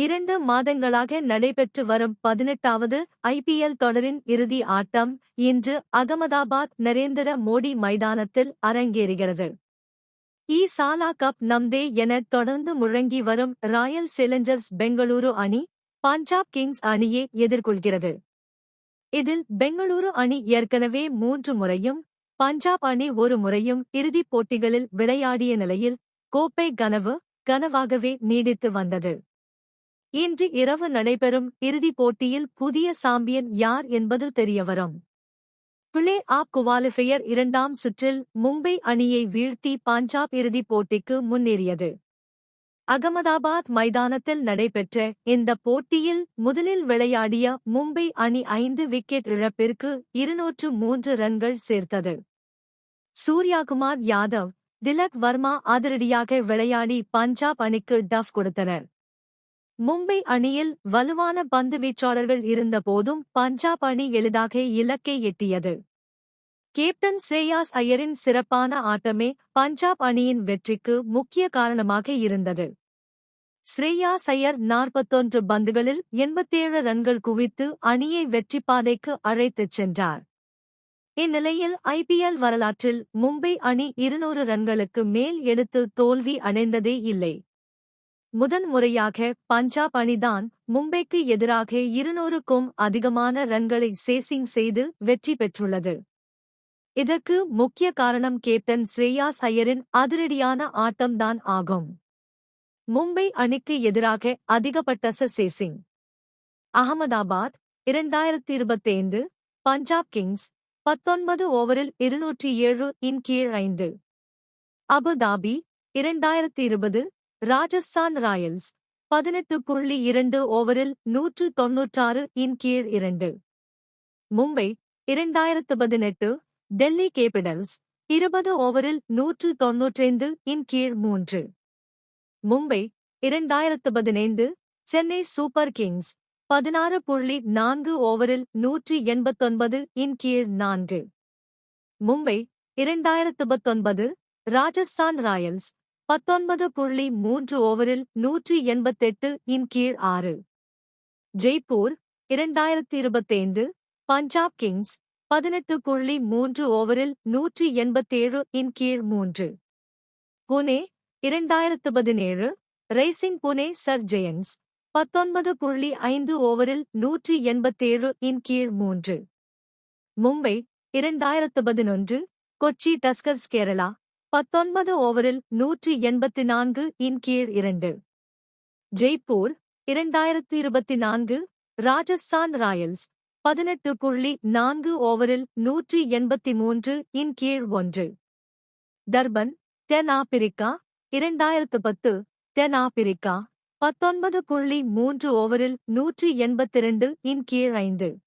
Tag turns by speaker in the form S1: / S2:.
S1: இரண்டு மாதங்களாக நடைபெற்று வரும் பதினெட்டாவது ஐபிஎல் தொடரின் இறுதி ஆட்டம் இன்று அகமதாபாத் நரேந்திர மோடி மைதானத்தில் அரங்கேறுகிறது. இ சாலா கப் நம்தே என தொடர்ந்து முழங்கி வரும் ராயல் சேலஞ்சர்ஸ் பெங்களூரு அணி பஞ்சாப் கிங்ஸ் அணியை எதிர்கொள்கிறது. இதில் பெங்களூரு அணி ஏற்கனவே மூன்று முறையும் பஞ்சாப் அணி ஒரு முறையும் இறுதிப் போட்டிகளில் விளையாடிய நிலையில் கோப்பை கனவு கனவாகவே நீடித்து வந்தது. இன்று இரவு நடைபெறும் இறுதிப் போட்டியில் புதிய சாம்பியன் யார் என்பது தெரியவரும். பிளே ஆப் குவாலிஃபையர் இரண்டாம் சுற்றில் மும்பை அணியை வீழ்த்தி பஞ்சாப் இறுதிப் போட்டிக்கு முன்னேறியது. அகமதாபாத் மைதானத்தில் நடைபெற்ற இந்த போட்டியில் முதலில் விளையாடிய மும்பை அணி ஐந்து விக்கெட் இழப்பிற்கு இருநூற்று மூன்று ரன்கள் சேர்த்தது. சூர்யாகுமார் யாதவ் திலக் வர்மா அதிரடியாக விளையாடி பஞ்சாப் அணிக்கு டஃப் கொடுத்தனர். மும்பை அணியில் வலுவான பந்து வீச்சாளர்கள் இருந்தபோதும் பஞ்சாப் அணி எளிதாக இலக்கை எட்டியது. கேப்டன் ஸ்ரேயாஸ் ஐயரின் சிறப்பான ஆட்டமே பஞ்சாப் அணியின் வெற்றிக்கு முக்கிய காரணமாக இருந்தது. ஸ்ரேயாஸ் ஐயர் நாற்பத்தொன்று பந்துகளில் எண்பத்தேழு ரன்கள் குவித்து அணியை வெற்றிப்பாதைக்கு அழைத்துச் சென்றார். இந்நிலையில் ஐபிஎல் வரலாற்றில் மும்பை அணி இருநூறு ரன்களுக்கு மேல் எடுத்து தோல்வி அடைந்ததே இல்லை. முதன்முறையாக பஞ்சாப் அணிதான் மும்பைக்கு எதிராக இருநூறுக்கும் அதிகமான ரன்களை சேசிங் செய்து வெற்றி பெற்றுள்ளது. இதற்கு முக்கிய காரணம் கேப்டன் ஸ்ரேயாஸ் ஐயரின் அதிரடியான ஆட்டம்தான் ஆகும். மும்பை அணிக்கு எதிராக அதிகப்பட்ட சேசிங். அகமதாபாத் இரண்டாயிரத்தி இருபத்தைந்து பஞ்சாப் கிங்ஸ் பத்தொன்பது ஓவரில் இருநூற்றி ஏழு இன் கீழ் ஐந்து. அபுதாபி இரண்டாயிரத்தி இருபது ராஜஸ்தான் ராயல்ஸ் பதினெட்டு புள்ளி இரண்டு ஓவரில் நூற்று தொன்னூற்றாறு இன் கீழ் இரண்டு. மும்பை இரண்டாயிரத்து பதினெட்டு டெல்லி கேபிடல்ஸ் இருபது ஓவரில் நூற்று தொன்னூற்றைந்து இன் கீழ் மூன்று. மும்பை இரண்டாயிரத்து பதினைந்து சென்னை சூப்பர் கிங்ஸ் பதினாறு புள்ளி நான்கு ஓவரில் நூற்றி எண்பத்தொன்பது இன் கீழ் நான்கு. மும்பை இரண்டாயிரத்து பத்தொன்பது ராஜஸ்தான் ராயல்ஸ் பத்தொன்பது புள்ளி மூன்று ஓவரில் நூற்றி எண்பத்தெட்டு இன் கீழ் ஆறு. ஜெய்ப்பூர் இரண்டாயிரத்தி இருபத்தைந்து பஞ்சாப் கிங்ஸ் பதினெட்டு புள்ளி மூன்று ஓவரில் நூற்றி எண்பத்தேழு இன் கீழ் மூன்று. புனே இரண்டாயிரத்து பதினேழு ரேசிங் புனே சர் ஜெயன்ஸ் பத்தொன்பது புள்ளி ஐந்து ஓவரில் நூற்றி எண்பத்தேழு இன் கீழ் மூன்று. மும்பை இரண்டாயிரத்து பதினொன்று கொச்சி டஸ்கர்ஸ் கேரளா பத்தொன்பது ஓவரில் நூற்றி எண்பத்தி நான்கு இன் கீழ் இரண்டு. ஜெய்ப்பூர் இரண்டாயிரத்து இருபத்தி நான்கு ராஜஸ்தான் ராயல்ஸ் பதினெட்டு புள்ளி நான்கு ஓவரில் நூற்றி எண்பத்தி மூன்று இன் கீழ் ஒன்று. டர்பன் தென் ஆப்பிரிக்கா இரண்டாயிரத்து பத்து தென் ஆப்பிரிக்கா பத்தொன்பது புள்ளி மூன்று ஓவரில் நூற்றி எண்பத்திரண்டு இன் கீழ் ஐந்து.